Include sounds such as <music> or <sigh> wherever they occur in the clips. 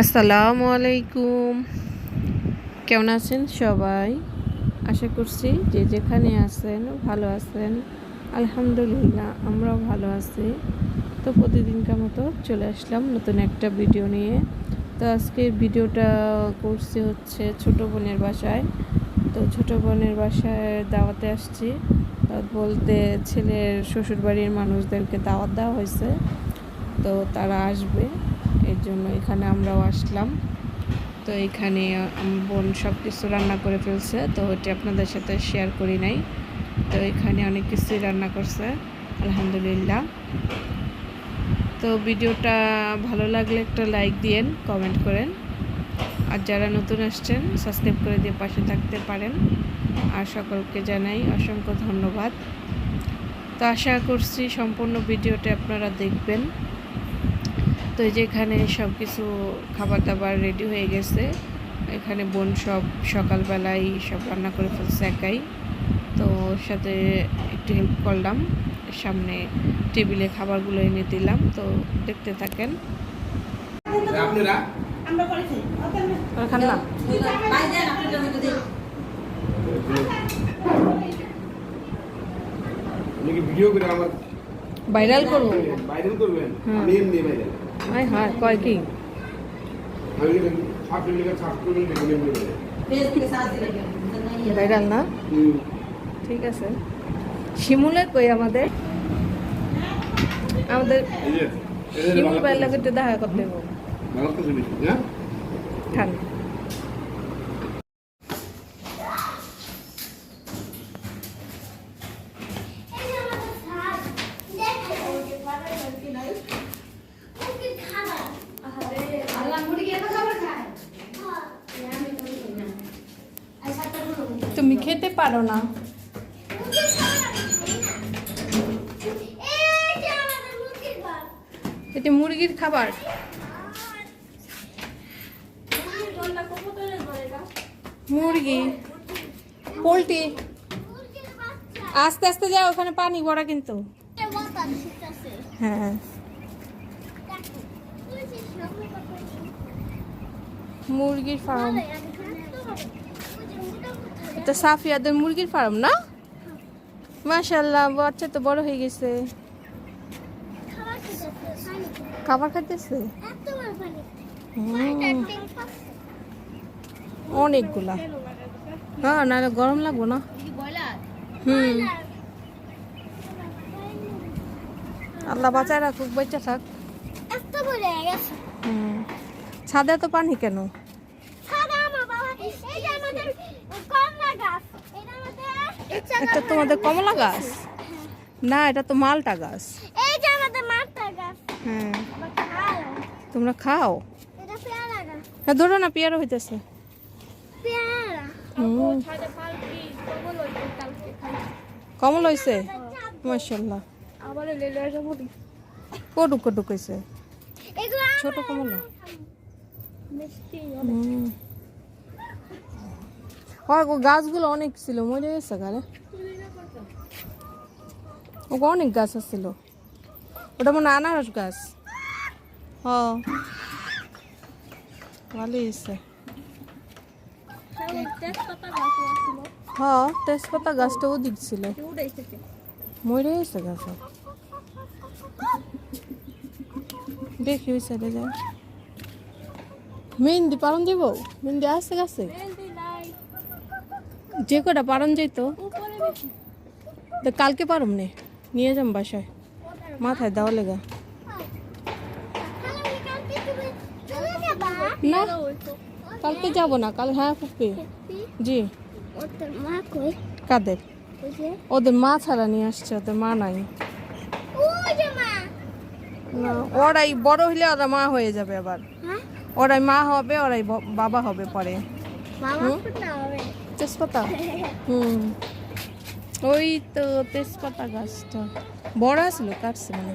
আসসালামু আলাইকুম। কেমন আছেন সবাই? আশা করছি যে যেখানে আছেন ভালো আছেন। আলহামদুলিল্লাহ, আমরাও ভালো আছি। তো প্রতিদিনকার মতো চলে আসলাম নতুন একটা ভিডিও নিয়ে। তো আজকের ভিডিওটা করছি হচ্ছে ছোট বোনের বাসায়। তো ছোট বোনের বাসায় দাওয়াতে আসছি। বলতে ছেলের শ্বশুরবাড়ির মানুষদেরকে দাওয়াত দেওয়া হয়েছে। তো তারা আসবে। এর জন্য এখানে আমরাও আসলাম। তো এখানে বোন সব কিছু রান্না করে ফেলছে। তো ওইটা আপনাদের সাথে শেয়ার করি নাই। তো এখানে অনেক কিছুই রান্না করছে, আলহামদুলিল্লাহ। তো ভিডিওটা ভালো লাগলে একটা লাইক দিয়েন কমেন্ট করেন। আর যারা নতুন আসছেন সাবস্ক্রাইব করে দিয়ে পাশে থাকতে পারেন। আর সকলকে জানাই অসংখ্য ধন্যবাদ। তো আশা করছি সম্পূর্ণ ভিডিওটা আপনারা দেখবেন। তো এই যে এখানে সব কিছু খাবার দাবার রেডি হয়ে গেছে। এখানে বোন সব সকালবেলায় সব রান্না করে ফেলছে একাই। তো ওর সাথে একটু হেল্প করলাম। সামনে টেবিলে খাবারগুলো এনে দিলাম। তো দেখতে থাকেন। আপনারা? খান না। ভিডিও করে আমার ভাইরাল করব? ভাইরাল করবেন? আমি এমনি ভাইরাল হ্যাঁ হ্যাঁ কয় কি? ভাইরাল না? ঠিক আছে। শিমুলে কই আমাদের? আমাদের শিমুল ভাইয়ের। লাগে দেখা করতে হবে ভালো করতেছে বেশি, হ্যাঁ? খান তুমি খেতে পারো না। এটা মুরগির খাবার। মুরগি। পোলট্রি। আস্তে আস্তে যাও, ওখানে পানি ভরা কিন্তু। হ্যাঁ। মুরগির ফার্ম এটা সাফিয়াদের মুরগির ফার্ম না? মাশাল্লাহ বাচ্চা তো বড় হয়ে গেছে। খাবার খাইতেছে? অনেকগুলা। হ্যাঁ নাহলে গরম লাগবো না। হুম। আল্লাহ বাঁচায় রাখুক বেঁচে থাক। ছাদে তো পানি কেন? এটা তোমাদের কমলা গাছ? না এটা তো মালটা গাছ। হ্যাঁ তোমরা খাও। হ্যাঁ ধরো না পেয়ারা হইতেছে। কমল হয়েছে মার্শাল্লাহ কটুক কটুক হয়েছে ছোট কমলা। হুম। হয় গাছগুলো অনেক ছিল মরে গেছে গারে ওকে অনেক গাছ আসছিল ওটা মনে আনারস গাছ। হ। ভালোই হয়েছে। হ তেজপাতা গাছটা ওদিক ছিল। মরে গেছে গাছ দেখি ওই সাইডে যাই মেহেন্দি পালন দিব? মেহেন্দি আসছে গাছে? যে কটা পারন যাইতো তো। কালকে পারম নে নিয়ে যাম বাসায়। মাথায় দেওয়া লেগা। না কালকে যাব না কাল হ্যাঁ ফুপি। জি। কাদের? ওদের মা ছাড়া নিয়ে আসছে ওদের মা নাই। ওরাই বড় হইলে ওরা মা হয়ে যাবে আবার। ওরাই মা হবে ওরাই বাবা হবে পরে। তেজপাতা? <laughs> হুম। ওই তো তেজপাতা গাছটা। বড় আসলো কাটছে মানে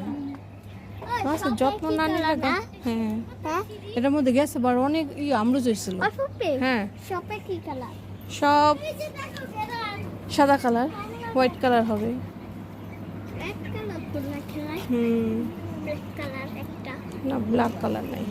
আচ্ছা যত্ন না নিলে হ্যাঁ। এটার মধ্যে গেছে বার অনেক ই আমরুজ হয়েছিল। হ্যাঁ। সব সাদা কালার হোয়াইট কালার হবে। হুম। না ব্ল্যাক কালার নাই।